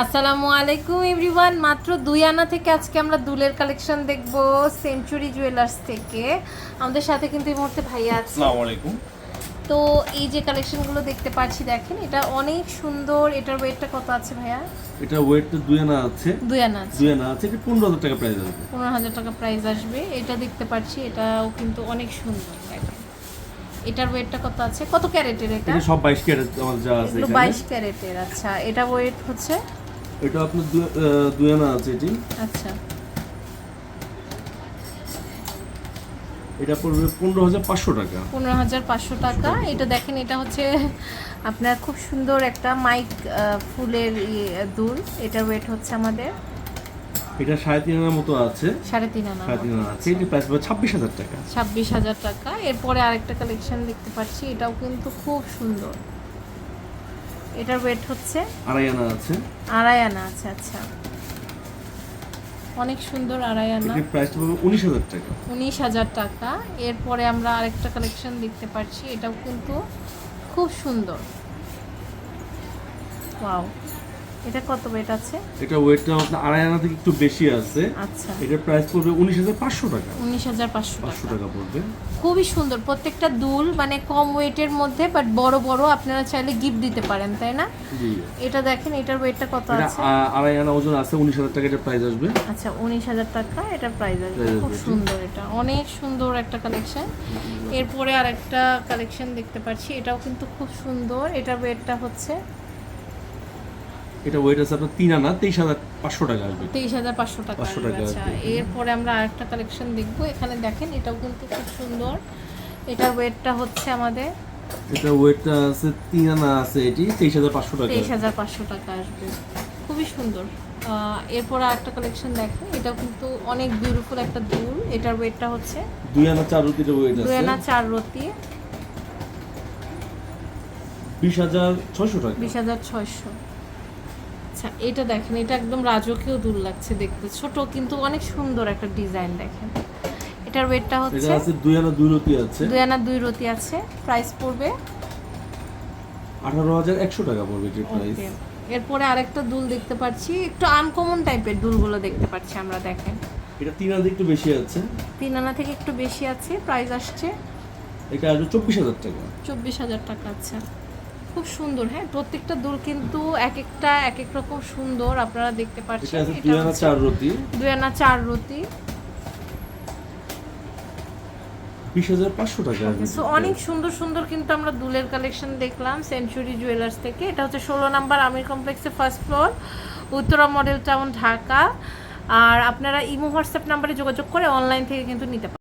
আসসালামু আলাইকুম এভরিওয়ান। মাত্র দুই আনা থেকে আজকে আমরা দুলের কালেকশন দেখব সেঞ্চুরি জুয়েলার্স থেকে। আমাদের সাথে কিন্তু এই মুহূর্তে ভাইয়া আছে। আসসালামু আলাইকুম। তো এই যে কালেকশনগুলো দেখতে পাচ্ছি দেখেন এটা অনেক সুন্দর। এটার ওয়েটটা কত আছে ভাইয়া? এটা ওয়েট দুই আনা আছে। দুই আনা আছে। দুই আনা আছে এটা পনেরো হাজার টাকা প্রাইস আসবে। পনেরো হাজার টাকা প্রাইস আসবে। এটা দেখতে পাচ্ছি এটাও কিন্তু অনেক সুন্দর। দেখেন এটার ওয়েটটা কত আছে? কত ক্যারেটের এটা? এটা সব বাইশ ক্যারেট আমাদের যা আছে এগুলো এখানে। বাইশ ক্যারেটের আচ্ছা। এটা ওয়েট হচ্ছে? এটা আপনার দুই- আনা আছে এটি। আচ্ছা। এটা পড়বে পনেরো হাজার পাঁচশো টাকা। পনেরো হাজার পাঁচশো টাকা। এটা দেখেন এটা হচ্ছে আপনার খুব সুন্দর একটা মাইক ফুলের দুল। এটার ওয়েট হচ্ছে আমাদের এটা সাড়ে তিন আনার মতো আছে। সাড়ে তিন আনা। সাড়ে তিন আনা আছে। এটি প্রাইস পড়বে ছাব্বিশ হাজার টাকা। ছাব্বিশ হাজার টাকা। এরপরে আরেকটা কালেকশন দেখতে পাচ্ছি। এটাও কিন্তু খুব সুন্দর। এটার ওয়েট হচ্ছে আড়াই আনা আছে। আড়াই আনা আছে আচ্ছা। অনেক সুন্দর আড়াই আনা। প্রাইসটা প্রাইস পড়বে উনিশ হাজার টাকা। উনিশ হাজার টাকা। এরপরে আমরা আরেকটা কালেকশন দেখতে পাচ্ছি। এটাও কিন্তু খুব সুন্দর। ওয়াও এটা কত ওয়েট আছে? এটা ওয়েটটা আপনার আড়াই আনা থেকে একটু বেশি আছে। আচ্ছা। এটার প্রাইস পড়বে উনিশ হাজার পাঁচশো টাকা। উনিশ হাজার পাঁচশো পাঁচশো টাকা পড়বে। খুবই সুন্দর। প্রত্যেকটা দুল মানে কম ওয়েটের মধ্যে বাট বড় বড় আপনারা চাইলে গিফট দিতে পারেন তাই না? জি। এটা দেখেন এটার ওয়েটটা কত আছে? আড়াই আনা ওজন আছে উনিশ হাজার টাকা এটার প্রাইস আসবে। আচ্ছা উনিশ হাজার টাকা এটার প্রাইস আসবে। খুব সুন্দর এটা। অনেক সুন্দর একটা কালেকশন এরপরে আর একটা কালেকশন দেখতে পাচ্ছি। এটাও কিন্তু খুব সুন্দর। এটার ওয়েটটা হচ্ছে এটা ওয়েট আছে আপনার তিন আনা তেইশ হাজার পাঁচশো টাকা আসবে। তেইশ হাজার পাঁচশো টাকা 500 আসবে। টাকা আচ্ছা। এরপরে আমরা আরেকটা কালেকশন দেখব। এখানে দেখেন এটাও কিন্তু খুব সুন্দর। এটার ওয়েটটা হচ্ছে আমাদের এটা ওয়েটটা আছে তিন আনা আছে এটি তেইশ হাজার পাঁচশো টাকা। তেইশ হাজার পাঁচশো টাকা আসবে। খুবই সুন্দর। এরপর আরেকটা কালেকশন দেখেন এটা কিন্তু অনেক বিউটিফুল একটা দুল। এটার ওয়েটটা হচ্ছে দুই আনা চার রুটির ওয়েট আছে দুই আনা চার রতি। বিশ হাজার ছয়শো টাকা। বিশ হাজার ছয়শো। আচ্ছা এটা দেখেন এটা একদম রাজকীয় দুল লাগছে দেখতে। ছোট কিন্তু অনেক সুন্দর একটা ডিজাইন দেখেন। এটার ওয়েটটা হচ্ছে এটা আছে দুই আনা দুই রুটি আছে। দুই আনা দুই রতি আছে। প্রাইস পড়বে আঠারো হাজার একশো টাকা পড়বে এটির প্রাইস এরপরে আরেকটা দুল দেখতে পাচ্ছি। একটু আনকমন টাইপের দুলগুলো দেখতে পাচ্ছি আমরা দেখেন। এটা তিন আনা একটু বেশি আছে। তিন আনা থেকে একটু বেশি আছে প্রাইস আসছে। এটা আসবে চব্বিশ হাজার টাকা। চব্বিশ হাজার টাকা আছে খুব সুন্দর হ্যাঁ প্রত্যেকটা দুল কিন্তু এক একটা এক এক রকম সুন্দর আপনারা দেখতে পাচ্ছেন। দুই আনা চার রুটি। দুই আনা চার রতি অনেক সুন্দর সুন্দর কিন্তু আমরা দুলের কালেকশন দেখলাম সেঞ্চুরি জুয়েলার্স থেকে। এটা হচ্ছে ষোলো নাম্বার আমির কমপ্লেক্সের first floor Uttara model town Dhaka. আর আপনারা ইমো হোয়াটসঅ্যাপ নাম্বারে যোগাযোগ করে অনলাইন থেকে কিন্তু নিতে পারেন